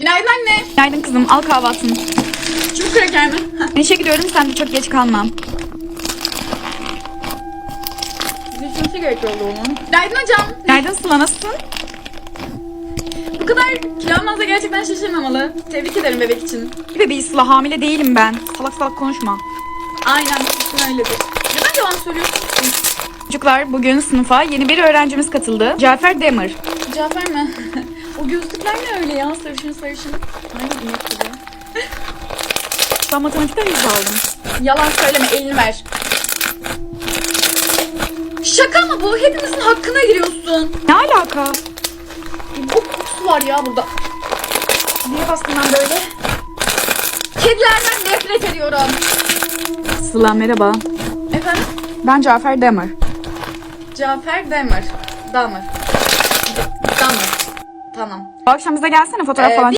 Günaydın anne. Günaydın kızım al kahvaltını. Çubuk kraker mi? Ben işe gidiyorum sen de çok geç kalma. Düşünmesi gerekiyor onun. Günaydın hocam. Günaydın Sıla nasılsın? Bu kadar kilo almanıza gerçekten şaşırmamalı. Tebrik ederim bebek için. Bebeği Sıla hamile değilim ben. Salak salak konuşma. Aynen kesin öyledir. Neden yalan söylüyorsun? Çocuklar bugün sınıfa yeni bir öğrencimiz katıldı. Cafer Demir. Cafer mi? o gözlükler ne öyle ya? Sarışın sarışın. Aynı inek gibi. Ben matematikten yüz aldım. Yalan söyleme elini ver. Şaka mı bu? Hepimizin hakkına giriyorsun. Ne alaka? Bu kokusu var ya burada. Niye bastın lan böyle? Kedilerden nefret ediyorum. Sıla merhaba. Efendim? Ben Cafer Demir. Cafer Demir. Damır. Tamam. Bu akşam bize gelsene fotoğraf Ee, falan